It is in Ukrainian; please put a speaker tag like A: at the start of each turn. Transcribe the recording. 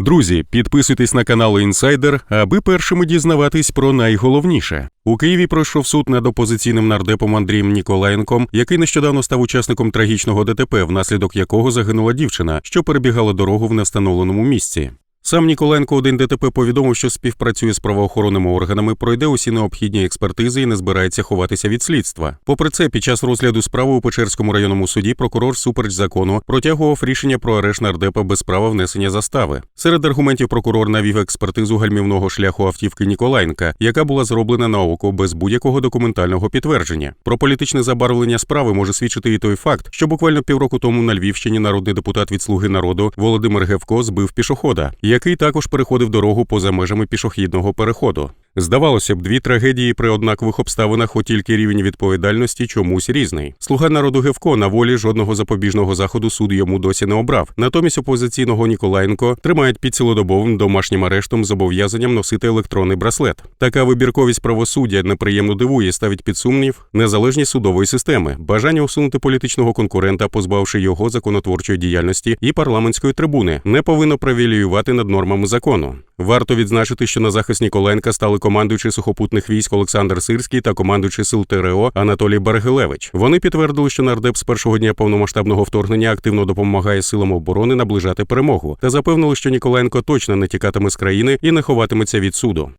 A: Друзі, підписуйтесь на канал Інсайдер, аби першими дізнаватись про найголовніше. У Києві пройшов суд над опозиційним нардепом Андрієм Ніколаєнком, який нещодавно став учасником трагічного ДТП, внаслідок якого загинула дівчина, що перебігала дорогу в невстановленому місці. Сам Ніколенко один ДТП повідомив, що співпрацює з правоохоронними органами, пройде усі необхідні експертизи і не збирається ховатися від слідства. Попри це, під час розгляду справи у Печерському районному суді прокурор супереч закону протягував рішення про арешт нардепа без права внесення застави. Серед аргументів прокурор навів експертизу гальмівного шляху автівки Ніколаєнка, яка була зроблена на око без будь-якого документального підтвердження. Про політичне забарвлення справи може свідчити і той факт, що буквально півроку тому на Львівщині народний депутат від Слуги народу Володимир Гевко збив пішохода, який також переходив дорогу поза межами пішохідного переходу. Здавалося б, дві трагедії при однакових обставинах, от тільки рівень відповідальності чомусь різний. Слуга народу Гевко на волі жодного запобіжного заходу суд йому досі не обрав. Натомість опозиційного Ніколаєнко тримають під цілодобовим домашнім арештом зобов'язанням носити електронний браслет. Така вибірковість правосуддя неприємно дивує, ставить під сумнів незалежність судової системи, бажання усунути політичного конкурента, позбавши його законотворчої діяльності і парламентської трибуни, не повинно привілеювати над нормами закону. Варто відзначити, що на захист Ніколенка стали командуючий сухопутних військ Олександр Сирський та командуючий сил ТРО Анатолій Баргилевич. Вони підтвердили, що нардеп з першого дня повномасштабного вторгнення активно допомагає силам оборони наближати перемогу, та запевнили, що Ніколенко точно не тікатиме з країни і не ховатиметься від суду.